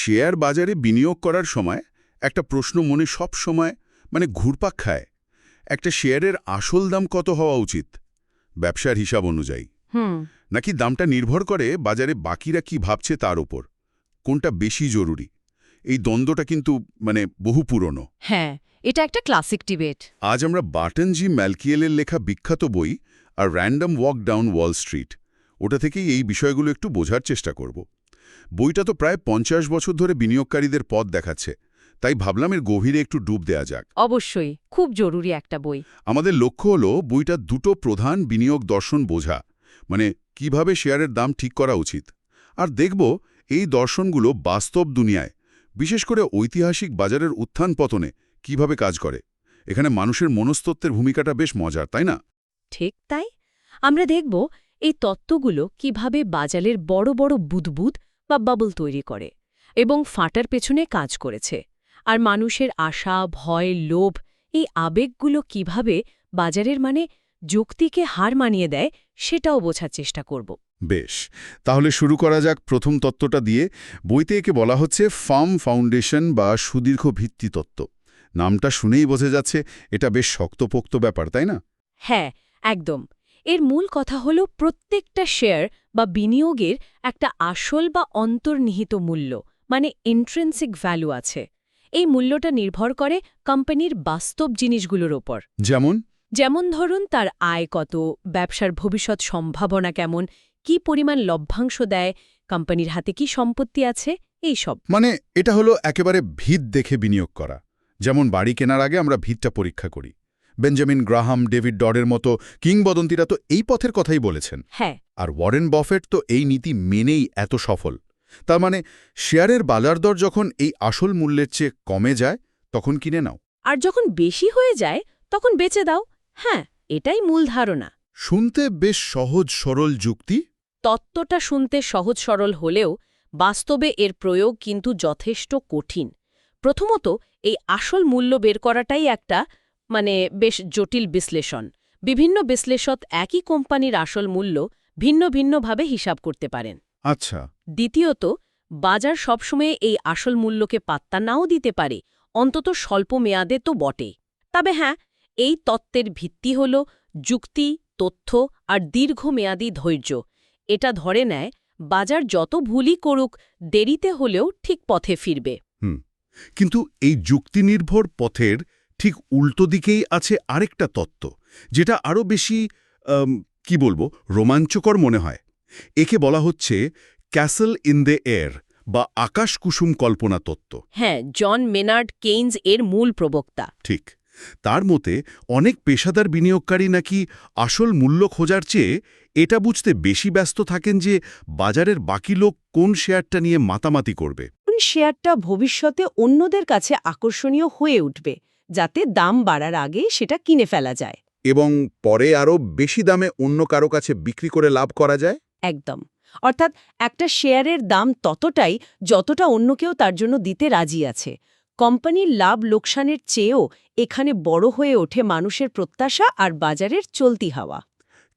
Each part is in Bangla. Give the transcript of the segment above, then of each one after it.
শেয়ার বাজারে বিনিয়োগ করার সময় একটা প্রশ্ন মনে সব সময় মানে ঘুরপাক খায়। একটা শেয়ারের আসল দাম কত হওয়া উচিত? ব্যবসার হিসাব অনুযায়ী। হুম। নাকি দামটা নির্ভর করে বাজারে বাকিরা কি ভাবছে তার ওপর? কোনটা বেশি জরুরি? এই দ্বন্দ্বটা কিন্তু মানে বহু পুরনো। হ্যাঁ এটা একটা ক্লাসিক ডিবেট আজ আমরা বাটনজি ম্যালকিয়েলের লেখা বিখ্যাত বই আর random walk down Wall Street ওটা থেকেই এই বিষয়গুলো একটু বোঝার চেষ্টা করব। বইটা তো প্রায় পঞ্চাশ বছর ধরে বিনিয়োগকারীদের পথ দেখাচ্ছে। তাই ভাবলাম এর গভীরে একটু ডুব দেয়া যাক। অবশ্যই খুব জরুরি একটা বই। আমাদের লক্ষ্য হলো বইটা দুটো প্রধান বিনিয়োগ দর্শন বোঝা মানে কীভাবে শেয়ারের দাম ঠিক করা উচিত। আর দেখব এই দর্শনগুলো বাস্তব দুনিয়ায় বিশেষ করে ঐতিহাসিক বাজারের উত্থান পতনে কীভাবে কাজ করে। এখানে মানুষের মনস্তত্ত্বের ভূমিকাটা বেশ মজার তাই না? ঠিক তাই। আমরা দেখব এই তত্ত্বগুলো কীভাবে বাজারের বড় বড় বুদবুদ বা বাবল তৈরি করে এবং ফাটার পেছনে কাজ করেছে। আর মানুষের আশা ভয় লোভ এই আবেগগুলো কীভাবে বাজারের মানে যুক্তিকে হার মানিয়ে দেয় সেটাও বোঝার চেষ্টা করব। বেশ তাহলে শুরু করা যাক প্রথম তত্ত্বটা দিয়ে। বইতে একে বলা হচ্ছে ফার্ম ফাউন্ডেশন বা সুদীর্ঘ ভিত্তি তত্ত্ব। নামটা শুনেই বোঝা যাচ্ছে এটা বেশ শক্তপোক্ত ব্যাপার তাই না? হ্যাঁ একদম। এর মূল কথা হল প্রত্যেকটা শেয়ার বা বিনিয়োগের একটা আসল বা অন্তর্নিহিত মূল্য মানে ইন্ট্রেন্সিক ভ্যালু আছে। এই মূল্যটা নির্ভর করে কোম্পানির বাস্তব জিনিসগুলোর ওপর। যেমন? যেমন ধরুন তার আয় কত ব্যবসার ভবিষ্যৎ সম্ভাবনা কেমন কি পরিমাণ লভ্যাংশ দেয় কোম্পানির হাতে কি সম্পত্তি আছে এই সব। মানে এটা হলো একেবারে ভিত দেখে বিনিয়োগ করা। যেমন বাড়ি কেনার আগে আমরা ভিতটা পরীক্ষা করি। বেঞ্জামিন গ্রাহাম ডেভিড ডরের মতো কিংবদন্তিরা তো এই পথের কথাই বলেছেন। হ্যাঁ। আর ওয়ারেন বফেট তো এই নীতি মেনেই এত সফল। তার মানে শেয়ারের বাজার দর যখন এই আসল মূল্যের চেয়ে কমে যায় তখন কিনে নাও। আর যখন বেশি হয়ে যায় তখন বেচে দাও। হ্যাঁ এটাই মূল ধারণা। শুনতে বেশ সহজ সরল যুক্তি। তত্ত্বটা শুনতে সহজ সরল হলেও বাস্তবে এর প্রয়োগ কিন্তু যথেষ্ট কঠিন। প্রথমত এই আসল মূল্য বের করাটাই একটা মানে বেশ জটিল বিশ্লেষণ। বিভিন্ন বিশ্লেষক একই কোম্পানির আসল মূল্য ভিন্ন ভিন্নভাবে হিসাব করতে পারেন। আচ্ছা। দ্বিতীয়ত বাজার সবসময় এই আসল মূল্যকে পাত্তা নাও দিতে পারে অন্তত স্বল্প মেয়াদে তো বটে। তবে হ্যাঁ এই তত্ত্বের ভিত্তি হল যুক্তি তথ্য আর দীর্ঘমেয়াদী ধৈর্য। এটা ধরে নেয় বাজার যত ভুলই করুক দেরিতে হলেও ঠিক পথে ফিরবে। কিন্তু এই যুক্তিনির্ভর পথের ঠিক উল্টো দিকেই আছে আরেকটা তত্ত্ব যেটা আরও বেশি কি বলব রোমাঞ্চকর মনে হয়। একে বলা হচ্ছে ক্যাসেল ইন দ্য এয়ার বা আকাশ কুসুম কল্পনা তত্ত্ব। হ্যাঁ জন মেনার্ড কেইনস এর মূল প্রবক্তা। ঠিক। তার মতে অনেক পেশাদার বিনিয়োগকারী নাকি আসল মূল্য খোঁজার চেয়ে এটা বুঝতে বেশি ব্যস্ত থাকেন যে বাজারের বাকি লোক কোন শেয়ারটা নিয়ে মাতামাতি করবে। কোন শেয়ারটা ভবিষ্যতে অন্যদের কাছে আকর্ষণীয় হয়ে উঠবে। যাতে দাম বাড়ার আগে সেটা কিনে ফেলা যায়। এবং পরে আরও বেশি দামে অন্য কারও কাছে বিক্রি করে লাভ করা যায়? একদম। অর্থাৎ একটা শেয়ারের দাম ততটাই যতটা অন্য কেউ তার জন্য দিতে রাজি আছে। কোম্পানির লাভ লোকসানের চেয়েও এখানে বড় হয়ে ওঠে মানুষের প্রত্যাশা আর বাজারের চলতি হাওয়া।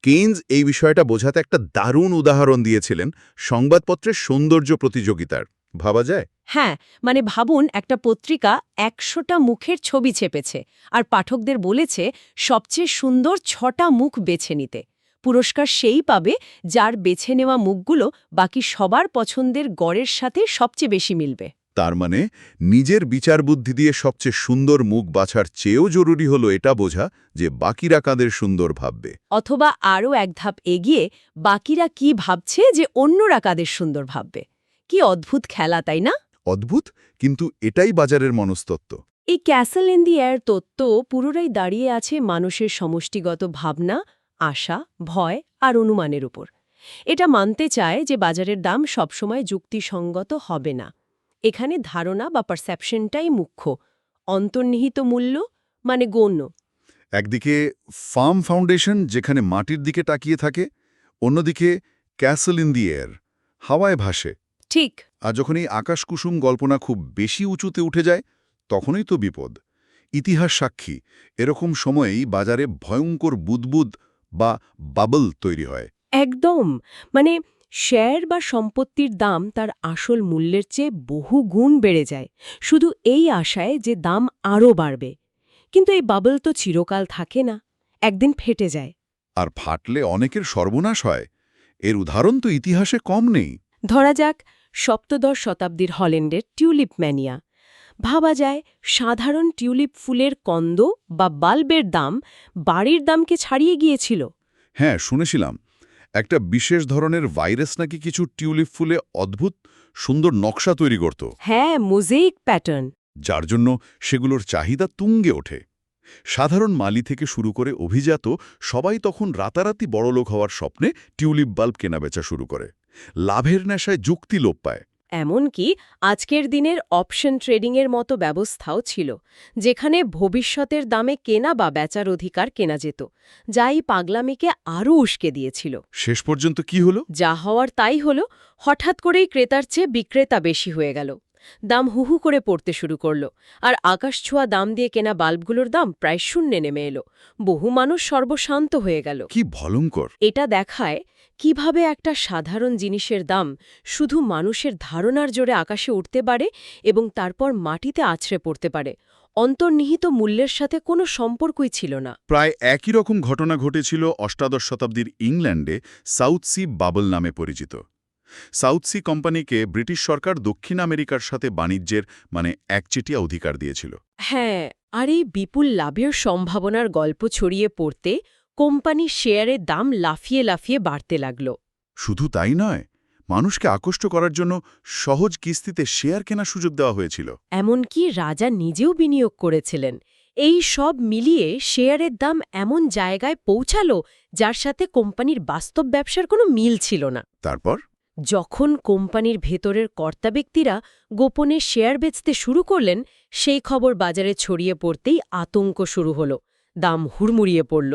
কেইনস এই বিষয়টা বোঝাতে একটা দারুণ উদাহরণ দিয়েছিলেন সংবাদপত্রের সৌন্দর্য প্রতিযোগিতার। ভাবা যায়? হ্যাঁ মানে ভাবুন একটা পত্রিকা একশোটা মুখের ছবি ছেপেছে আর পাঠকদের বলেছে সবচেয়ে সুন্দর ছটা মুখ বেছে নিতে। পুরস্কার সেই পাবে যার বেছে নেওয়া মুখগুলো বাকি সবার পছন্দের গড়ের সাথে সবচেয়ে বেশি মিলবে। তার মানে নিজের বিচার বুদ্ধি দিয়ে সবচেয়ে সুন্দর মুখ বাছার চেয়েও জরুরি হলো এটা বোঝা যে বাকিরা কাঁদের সুন্দর ভাববে। অথবা আরও এক ধাপ এগিয়ে বাকিরা কি ভাবছে যে অন্যরা কাদের সুন্দর ভাববে। কি অদ্ভুত খেলা তাই না? অদ্ভুত কিন্তু এটাই বাজারের মনস্তত্ত্ব। এই ক্যাসেল ইন দি এয়ার তত্ত্ব পুরোটাই দাঁড়িয়ে আছে মানুষের সমষ্টিগত ভাবনা আশা ভয় আর অনুমানের উপর। এটা মানতে চায় যে বাজারের দাম সবসময় যুক্তিসঙ্গত হবে না। এখানে ধারণা বা পারসেপশনটাই মুখ্য। অন্তর্নিহিত মূল্য মানে গণ্য। একদিকে ফার্ম ফাউন্ডেশন যেখানে মাটির দিকে তাকিয়ে থাকে অন্যদিকে ক্যাসেল ইন দি এয়ার হাওয়ায় ভাসে। ঠিক। আর যখন এই আকাশকুসুম গল্পনা খুব বেশি উঁচুতে উঠে যায় তখনই তো বিপদ। ইতিহাস সাক্ষী এরকম সময়েই বাজারে ভয়ঙ্কর বুদবুদ বা বাবল তৈরি হয়। একদম মানে শেয়ার বা সম্পত্তির দাম তার আসল মূল্যের চেয়ে বহু গুণ বেড়ে যায় শুধু এই আশায় যে দাম আরও বাড়বে। কিন্তু এই বাবল তো চিরকাল থাকে না একদিন ফেটে যায়। আর ফাটলে অনেকের সর্বনাশ হয় এর উদাহরণ তো ইতিহাসে কম নেই। ধরা যাক সপ্তদশ শতাব্দীর হল্যান্ডের টিউলিপ ম্যানিয়া। ভাবা যায় সাধারণ টিউলিপ ফুলের কন্দ বা বাল্বের দাম বাড়ির দামকে ছাড়িয়ে গিয়েছিল। হ্যাঁ শুনেছিলাম। একটা বিশেষ ধরনের ভাইরাস নাকি কিছু টিউলিপ ফুলে অদ্ভুত সুন্দর নকশা তৈরি করত। হ্যাঁ মোজেইক প্যাটার্ন। যার জন্য সেগুলোর চাহিদা তুঙ্গে ওঠে। সাধারণ মালি থেকে শুরু করে অভিজাত সবাই তখন রাতারাতি বড়লোক হওয়ার স্বপ্নে টিউলিপ বাল্ব কেনাবেচা শুরু করে। লাভের নেশায় যুক্তি লোপ পায়। এমনকি আজকের দিনের অপশন ট্রেডিংয়ের মতো ব্যবস্থাও ছিল যেখানে ভবিষ্যতের দামে কেনা বা বেচার অধিকার কেনা যেত যা এই পাগলামিকে আরও উস্কে দিয়েছিল। শেষ পর্যন্ত কি হলো? যা হওয়ার তাই হল হঠাৎ করেই ক্রেতার চেয়ে বিক্রেতা বেশি হয়ে গেল। দাম হুহু করে পড়তে শুরু করল আর আকাশছোঁয়া দাম দিয়ে কেনা বাল্বগুলোর দাম প্রায় শূন্যে নেমে এলো। বহু মানুষ সর্বশান্ত হয়ে গেল। কি ভলঙ্কর এটা দেখায় কীভাবে একটা সাধারণ জিনিসের দাম শুধু মানুষের ধারণার জোরে আকাশে উঠতে পারে এবং তারপর মাটিতে আছড়ে পড়তে পারে? অন্তর্নিহিত মূল্যের সাথে কোনো সম্পর্কই ছিল না। প্রায় একই রকম ঘটনা ঘটেছিল অষ্টাদশ শতাব্দীর ইংল্যান্ডে সাউথ সি বাবল নামে পরিচিত। সাউথ সি কোম্পানিকে ব্রিটিশ সরকার দক্ষিণ আমেরিকার সাথে বাণিজ্যের মানে একচেটিয়া অধিকার দিয়েছিল। হ্যাঁ আর এই বিপুল লাভের সম্ভাবনার গল্প ছড়িয়ে পড়তে কোম্পানির শেয়ারের দাম লাফিয়ে লাফিয়ে বাড়তে লাগল। শুধু তাই নয় মানুষকে আকষ্ট করার জন্য সহজ কিস্তিতে শেয়ার কেনার সুযোগ দেওয়া হয়েছিল। এমনকি রাজা নিজেও বিনিয়োগ করেছিলেন। এই সব মিলিয়ে শেয়ারের দাম এমন জায়গায় পৌঁছালো যার সাথে কোম্পানির বাস্তব ব্যবসার কোনো মিল ছিল না। তারপর? যখন কোম্পানির ভেতরের কর্তা ব্যক্তিরা গোপনে শেয়ার বেচতে শুরু করলেন সেই খবর বাজারে ছড়িয়ে পড়তেই আতঙ্ক শুরু হল দাম হুড়মুড়িয়ে পড়ল।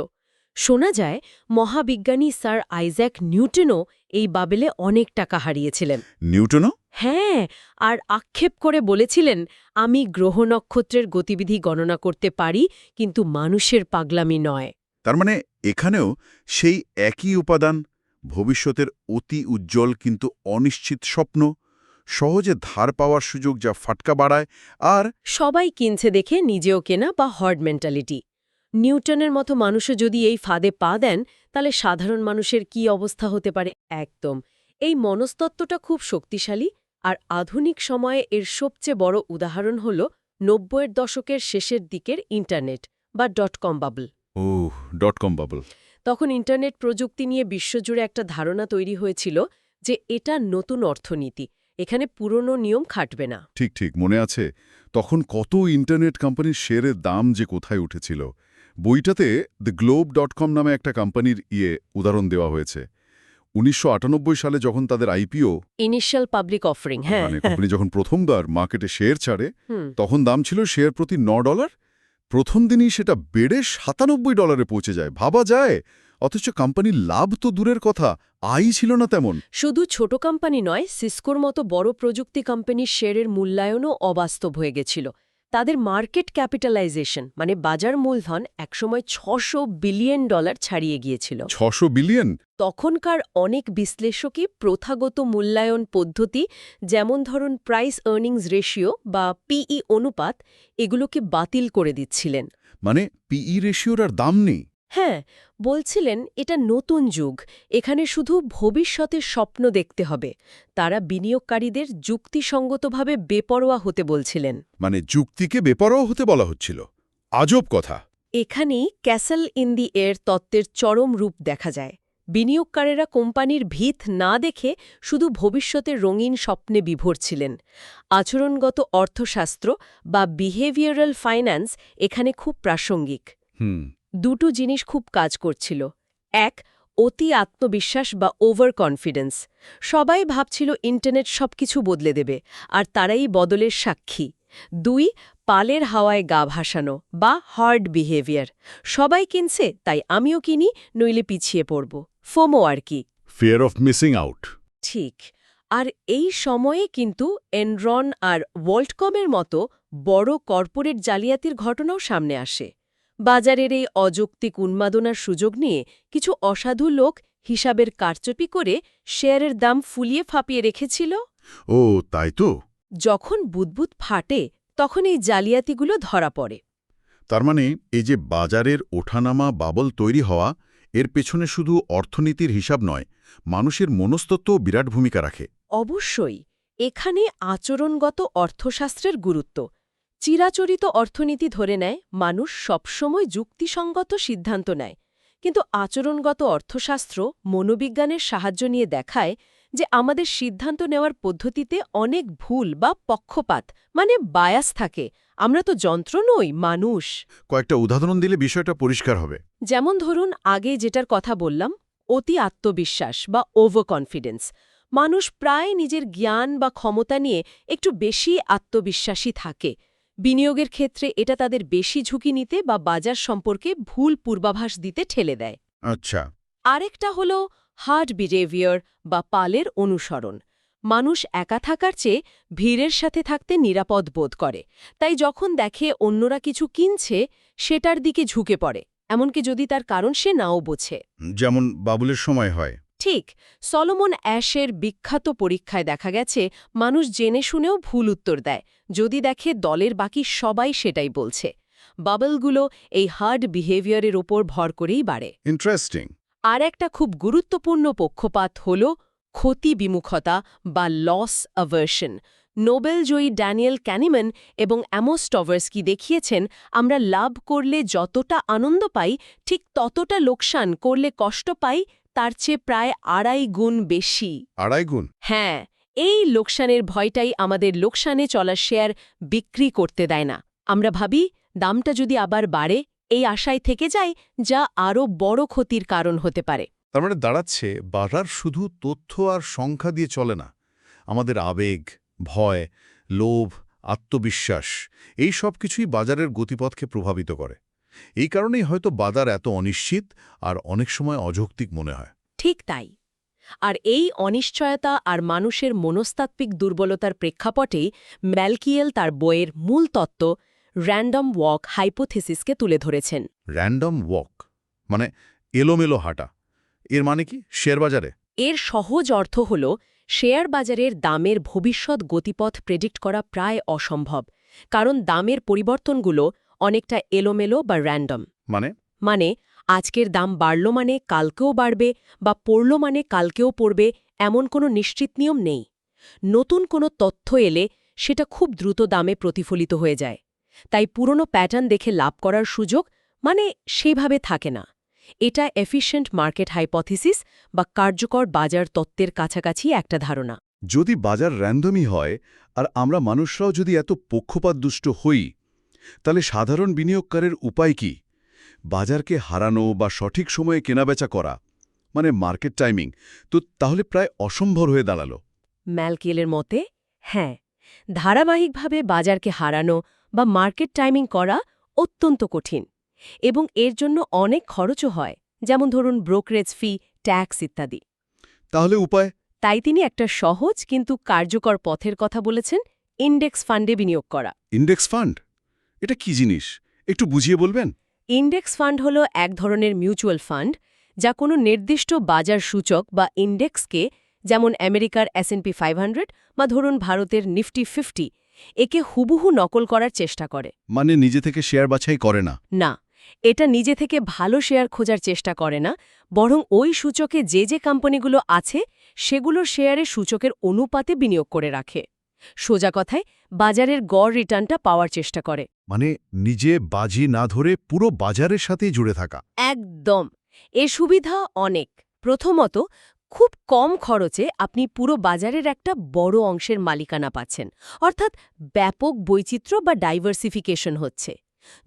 শোনা যায় মহাবিজ্ঞানী স্যার আইজ্যাক নিউটনও এই বাবেলে অনেক টাকা হারিয়েছিলেন। নিউটনও? হ্যাঁ আর আক্ষেপ করে বলেছিলেন আমি গ্রহ নক্ষত্রের গতিবিধি গণনা করতে পারি কিন্তু মানুষের পাগলামি নয়। তার মানে এখানেও সেই একই উপাদান ভবিষ্যতের অতি উজ্জ্বল কিন্তু অনিশ্চিত স্বপ্ন সহজে ধার পাওয়ার সুযোগ যা ফাটকা বাড়ায় আর সবাই কিনছে দেখে নিজেও কেনা বা হর্ড মেন্টালিটি। নিউটনের মতো মানুষও যদি এই ফাঁদে পা দেন তাহলে সাধারণ মানুষের কি অবস্থা হতে পারে? একদম। এই মনস্তত্ত্বটা খুব শক্তিশালী আর আধুনিক সময়ে এর সবচেয়ে বড় উদাহরণ হল নব্বইয়ের দশকের শেষের দিকের ইন্টারনেট বা ডট কম বাবল। ও ডট কম বাবল। তখন ইন্টারনেট প্রযুক্তি নিয়ে বিশ্বজুড়ে একটা ধারণা তৈরি হয়েছিল যে এটা নতুন অর্থনীতি এখানে পুরনো নিয়ম খাটবে না। ঠিক ঠিক মনে আছে। তখন কত ইন্টারনেট কোম্পানির শেয়ারের দাম যে কোথায় উঠেছিল? বইটাতে দ্য গ্লোব ডট কম নামে একটা কোম্পানির ইয়ে উদাহরণ দেওয়া হয়েছে। উনিশশো আটানব্বই সালে যখন তাদের আইপিও ইনিশিয়াল পাবলিক অফারিং হ্যাঁ। মানে কোম্পানি যখন প্রথমবার মার্কেটে শেয়ার ছাড়ে তখন দাম ছিল শেয়ার প্রতি ন ডলার প্রথম দিনই সেটা বেড়ে সাতানব্বই ডলারে পৌঁছে যায়। ভাবা যায় অথচ কোম্পানির লাভ তো দূরের কথা আয় ছিল না তেমন। শুধু ছোট কোম্পানি নয় সিসকোর মতো বড় প্রযুক্তি কোম্পানির শেয়ারের মূল্যায়নও অবাস্তব হয়ে গেছিল। তাদের মার্কেট ক্যাপিটালাইজেশন মানে বাজার মূলধন একসময় ছশো বিলিয়ন ডলার ছাড়িয়ে গিয়েছিল। ছশো বিলিয়ন? তখনকার অনেক বিশ্লেষকই প্রথাগত মূল্যায়ন পদ্ধতি যেমন ধরুন প্রাইস আর্নিংস রেশিও বা পিই অনুপাত এগুলোকে বাতিল করে দিচ্ছিলেন। মানে পিই রেশিওর আর দাম নেই। হ্যাঁ বলছিলেন এটা নতুন যুগ এখানে শুধু ভবিষ্যতের স্বপ্ন দেখতে হবে। তারা বিনিয়োগকারীদের যুক্তিসঙ্গতভাবে বেপরোয়া হতে বলছিলেন। মানে যুক্তিকে বেপরোয়া হতে বলা হচ্ছিল। আজব কথা। এখানেই ক্যাসেল ইন দি এর তত্ত্বের চরম রূপ দেখা যায়। বিনিয়োগকারীরা কোম্পানির ভিত না দেখে শুধু ভবিষ্যতের রঙিন স্বপ্নে বিভোর ছিলেন। আচরণগত অর্থশাস্ত্র বা বিহেভিয়ারাল ফাইন্যান্স এখানে খুব প্রাসঙ্গিক। হুম। দুটো জিনিস খুব কাজ করছিল। এক অতি আত্মবিশ্বাস বা ওভার কনফিডেন্স সবাই ভাবছিল ইন্টারনেট সবকিছু বদলে দেবে আর তারাই বদলের সাক্ষী। দুই পালের হাওয়ায় গা ভাসানো বা হার্ড বিহেভিয়ার। সবাই কিনছে তাই আমিও কিনি নইলে পিছিয়ে পড়ব। ফোমো আর কি। ফিয়ার অফ মিসিং আউট ঠিক। আর এই সময়ে কিন্তু এনরন আর ওয়ার্ল্ডকমের মতো বড় কর্পোরেট জালিয়াতির ঘটনাও সামনে আসে। বাজারের এই অযৌক্তিক উন্মাদনার সুযোগ নিয়ে কিছু অসাধু লোক হিসাবের কারচুপি করে শেয়ারের দাম ফুলিয়ে ফাঁপিয়ে রেখেছিল? ও তাই তো। যখন বুদবুদ ফাটে তখন এই জালিয়াতিগুলো ধরা পড়ে। তার মানে এই যে বাজারের ওঠানামা বাবল তৈরি হওয়া এর পেছনে শুধু অর্থনীতির হিসাব নয় মানুষের মনস্তত্ত্বও বিরাট ভূমিকা রাখে। অবশ্যই এখানে আচরণগত অর্থশাস্ত্রের গুরুত্ব। চিরাচরিত অর্থনীতি ধরে নেয় মানুষ সবসময় যুক্তিসঙ্গত সিদ্ধান্ত নেয়। কিন্তু আচরণগত অর্থশাস্ত্র মনোবিজ্ঞানের সাহায্য নিয়ে দেখায় যে আমাদের সিদ্ধান্ত নেওয়ার পদ্ধতিতে অনেক ভুল বা পক্ষপাত মানে বায়াস থাকে। আমরা তো যন্ত্র নই মানুষ। কয়েকটা উদাহরণ দিলে বিষয়টা পরিষ্কার হবে। যেমন ধরুন আগে যেটার কথা বললাম অতি আত্মবিশ্বাস বা ওভার কনফিডেন্স মানুষ প্রায় নিজের জ্ঞান বা ক্ষমতা নিয়ে একটু বেশি আত্মবিশ্বাসী থাকে। বিনিয়োগের ক্ষেত্রে এটা তাদের বেশি ঝুঁকি নিতে বা বাজার সম্পর্কে ভুল পূর্বাভাস দিতে ঠেলে দেয়। আচ্ছা। আরেকটা হল হার্ড বিহেভিয়ার বা পালের অনুসরণ। মানুষ একা থাকার চেয়ে ভিড়ের সাথে থাকতে নিরাপদ বোধ করে। তাই যখন দেখে অন্যরা কিছু কিনছে সেটার দিকে ঝুঁকে পড়ে। এমনকি যদি তার কারণ সে নাও বোঝে। যেমন বাবুলের সময় হয়। ঠিক সলোমন অ্যাশের বিখ্যাত পরীক্ষায় দেখা গেছে মানুষ জেনে শুনেও ভুল উত্তর দেয় যদি দেখে দলের বাকি সবাই সেটাই বলছে। বাবলগুলো এই হার্ড বিহেভিয়ারের ওপর ভর করেই বাড়ে। ইন্টারেস্টিং আর একটা খুব গুরুত্বপূর্ণ পক্ষপাত হল ক্ষতি বিমুখতা বা লস অ্যাভার্শন নোবেলজয়ী ড্যানিয়েল ক্যানিম্যান এবং অ্যামোস্টভার্সকি দেখিয়েছেন আমরা লাভ করলে যতটা আনন্দ পাই ঠিক ততটা লোকসান করলে কষ্ট পাই তার চেয়ে প্রায় আড়াই গুণ বেশি। আড়াই গুণ? হ্যাঁ এই লোকসানের ভয়টাই আমাদের লোকসানে চলা শেয়ার বিক্রি করতে দেয় না। আমরা ভাবি দামটা যদি আবার বাড়ে এই আশায় থেকে যায় যা আরও বড় ক্ষতির কারণ হতে পারে। তার মানে দাঁড়াচ্ছে বাজার শুধু তথ্য আর সংখ্যা দিয়ে চলে না। আমাদের আবেগ ভয় লোভ আত্মবিশ্বাস এই সব কিছুই বাজারের গতিপথকে প্রভাবিত করে। এই কারণেই হয়তো বাজার এত অনিশ্চিত আর অনেক সময় অযৌক্তিক মনে হয়। ঠিক তাই। আর এই অনিশ্চয়তা আর মানুষের মনস্তাত্ত্বিক দুর্বলতার প্রেক্ষাপটেই ম্যালকিয়েল তার বইয়ের মূল তত্ত্ব র্যান্ডম ওয়াক হাইপোথেসিসকে তুলে ধরেছেন। Random walk? মানে এলোমেলো হাঁটা। এর মানে কি? শেয়ার বাজারে? এর সহজ অর্থ হল শেয়ার বাজারের দামের ভবিষ্যৎ গতিপথ প্রেডিক্ট করা প্রায় অসম্ভব। কারণ দামের পরিবর্তনগুলো অনেকটা এলোমেলো বা র্যান্ডম মানে? মানে আজকের দাম বাড়ল মানে কালকেও বাড়বে বা পড়ল মানে কালকেও পড়বে এমন কোনো নিশ্চিত নিয়ম নেই। নতুন কোনো তথ্য এলে সেটা খুব দ্রুত দামে প্রতিফলিত হয়ে যায়। তাই পুরনো প্যাটার্ন দেখে লাভ করার সুযোগ মানে সেইভাবে থাকে না। এটা এফিশিয়েন্ট মার্কেট হাইপথিসিস বা কার্যকর বাজার তত্ত্বের কাছাকাছি একটা ধারণা। যদি বাজার র্যান্ডমই হয় আর আমরা মানুষরাও যদি এত পক্ষপাতদুষ্ট হই তাহলে সাধারণ বিনিয়োগকারের উপায় কি? বাজারকে হারানো বা সঠিক সময়ে কেনাবেচা করা মানে মার্কেট টাইমিং তো তাহলে প্রায় অসম্ভব হয়ে দাঁড়াল। ম্যালকেলের মতে হ্যাঁ ধারাবাহিকভাবে বাজারকে হারানো বা মার্কেট টাইমিং করা অত্যন্ত কঠিন এবং এর জন্য অনেক খরচও হয় যেমন ধরুন ব্রোকারেজ ফি ট্যাক্স ইত্যাদি। তাহলে উপায়? তাই তিনি একটা সহজ কিন্তু কার্যকর পথের কথা বলেছেন ইন্ডেক্স ফান্ডে বিনিয়োগ করা। Index fund? এটা কি জিনিস? একটু বুঝিয়ে বলবেন? ইন্ডেক্স ফান্ড হল এক ধরনের মিউচুয়াল ফান্ড যা কোনো নির্দিষ্ট বাজার সূচক বা ইন্ডেক্সকে যেমন আমেরিকার এসএনপি ফাইভ বা ধরুন ভারতের নিফটি ফিফটি একে হুবহু নকল করার চেষ্টা করে। মানে নিজে থেকে শেয়ার বাছাই করে না? না এটা নিজে থেকে ভালো শেয়ার খোঁজার চেষ্টা করে না বরং ওই সূচকে যে যে কোম্পানিগুলো আছে সেগুলোর শেয়ারে সূচকের অনুপাতে বিনিয়োগ করে রাখে। সোজা কথায় বাজারের গড় রিটার্নটা পাওয়ার চেষ্টা করে। মানে নিজে বাজি না ধরে পুরো বাজারের সাথেই জুড়ে থাকা। একদম। এ সুবিধা অনেক। প্রথমত খুব কম খরচে আপনি পুরো বাজারের একটা বড় অংশের মালিকানা পাচ্ছেন। অর্থাৎ ব্যাপক বৈচিত্র্য বা ডাইভার্সিফিকেশন হচ্ছে।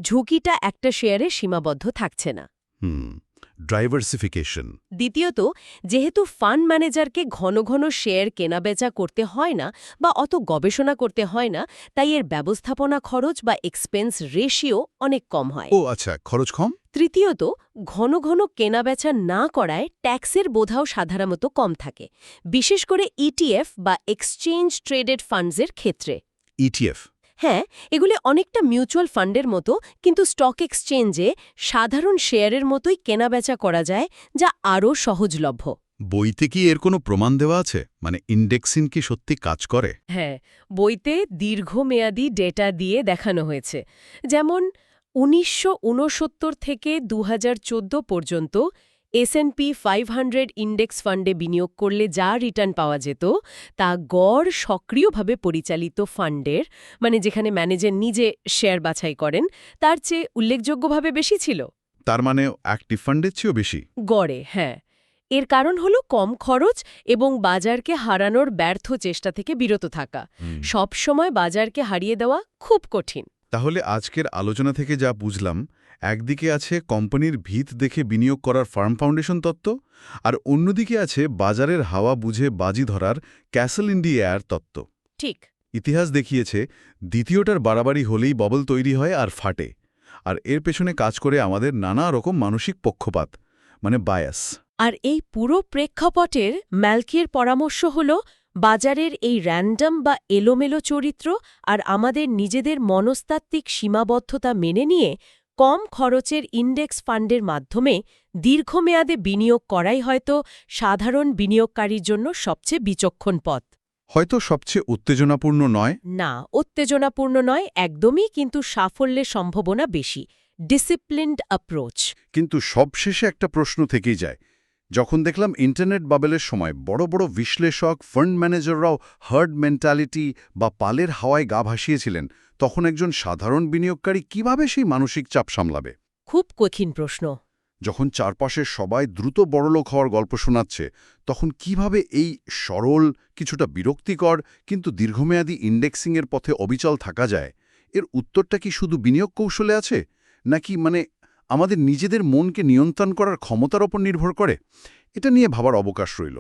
ঝুঁকিটা একটা শেয়ারে সীমাবদ্ধ থাকছে না। হুম। ডাইভার্সিফিকেশন দ্বিতীয়ত যেহেতু ফান্ড ম্যানেজারকে ঘন ঘন শেয়ার কেনাবেচা করতে হয় না বা অত গবেষণা করতে হয় না তাই এর ব্যবস্থাপনা খরচ বা এক্সপেন্স রেশিও অনেক কম হয়। ও আচ্ছা খরচ কম? তৃতীয়ত ঘন ঘন কেনাবেচা না করায় ট্যাক্সের বোধাও সাধারণত কম থাকে বিশেষ করে ইটিএফ বা এক্সচেঞ্জ ট্রেডেড ফান্ডসের ক্ষেত্রে। ইটিএফ হ্যাঁ এগুলি অনেকটা মিউচুয়াল ফান্ডের মতো কিন্তু স্টক এক্সচেঞ্জে সাধারণ শেয়ারের মতোই কেনাবেচা করা যায় যা আরও সহজলভ্য। বইতে কি এর কোনো প্রমাণ দেওয়া আছে? মানে ইন্ডেক্সিং কি সত্যি কাজ করে? হ্যাঁ বইতে দীর্ঘমেয়াদী ডেটা দিয়ে দেখানো হয়েছে। যেমন উনিশশো উনসত্তর থেকে দু হাজার চোদ্দ পর্যন্ত এসএনপি ফাইভ হান্ড্রেড ইন্ডেক্স ফান্ডে বিনিয়োগ করলে যা রিটার্ন পাওয়া যেত তা গড় সক্রিয়ভাবে পরিচালিত ফান্ডের মানে যেখানে ম্যানেজার নিজে শেয়ার বাছাই করেন তার চেয়ে উল্লেখযোগ্যভাবে বেশি ছিল? তার মানে অ্যাক্টিভ ফান্ডের চেয়েও বেশি? গড়ে হ্যাঁ। এর কারণ হলো কম খরচ এবং বাজারকে হারানোর ব্যর্থ চেষ্টা থেকে বিরত থাকা। সব সময় বাজারকে হারিয়ে দেওয়া খুব কঠিন। তাহলে আজকের আলোচনা থেকে যা বুঝলাম একদিকে আছে কোম্পানির ভিত দেখে বিনিয়োগ করার ফার্ম ফাউন্ডেশন তত্ত্ব আর অন্যদিকে আছে বাজারের হাওয়া বুঝে বাজি ধরার ক্যাসেল ইন্ডিয়ার তত্ত্ব। ঠিক। ইতিহাস দেখিয়েছে দ্বিতীয়টার বাড়াবাড়ি হলেই ববল তৈরি হয় আর ফাটে আর এর পেছনে কাজ করে আমাদের নানা রকম মানসিক পক্ষপাত মানে বায়াস। আর এই পুরো প্রেক্ষাপটের ম্যালকির পরামর্শ হল বাজারের এই র্যান্ডম বা এলোমেলো চরিত্র আর আমাদের নিজেদের মনস্তাত্ত্বিক সীমাবদ্ধতা মেনে নিয়ে কম খরচের ইন্ডেক্স ফান্ডের মাধ্যমে দীর্ঘমেয়াদে বিনিয়োগ করাই হয়তো সাধারণ বিনিয়োগকারীর জন্য সবচেয়ে বিচক্ষণ পথ। হয়তো সবচেয়ে উত্তেজনাপূর্ণ নয়? না উত্তেজনাপূর্ণ নয় একদমই কিন্তু সাফল্যের সম্ভাবনা বেশি। ডিসিপ্লিনড অ্যাপ্রোচ কিন্তু সবশেষে একটা প্রশ্ন থেকেই যায় যখন দেখলাম ইন্টারনেট বাবেলের সময় বড় বড় বিশ্লেষক ফান্ড ম্যানেজাররাও হার্ড মেন্টালিটি বা পালের হাওয়ায় গা ভাসিয়েছিলেন তখন একজন সাধারণ বিনিয়োগকারী কীভাবে সেই মানসিক চাপ সামলাবে? খুব কঠিন প্রশ্ন। যখন চারপাশের সবাই দ্রুত বড়লোক হওয়ার গল্প শোনাচ্ছে তখন কীভাবে এই সরল কিছুটা বিরক্তিকর কিন্তু দীর্ঘমেয়াদী ইন্ডেক্সিংয়ের পথে অবিচল থাকা যায় এর উত্তরটা কি শুধু বিনিয়োগ কৌশলে আছে? নাকি মানে আমাদের নিজেদের মনকে নিয়ন্ত্রণ করার ক্ষমতার ওপর নির্ভর করে এটা নিয়ে ভাবার অবকাশ রইল।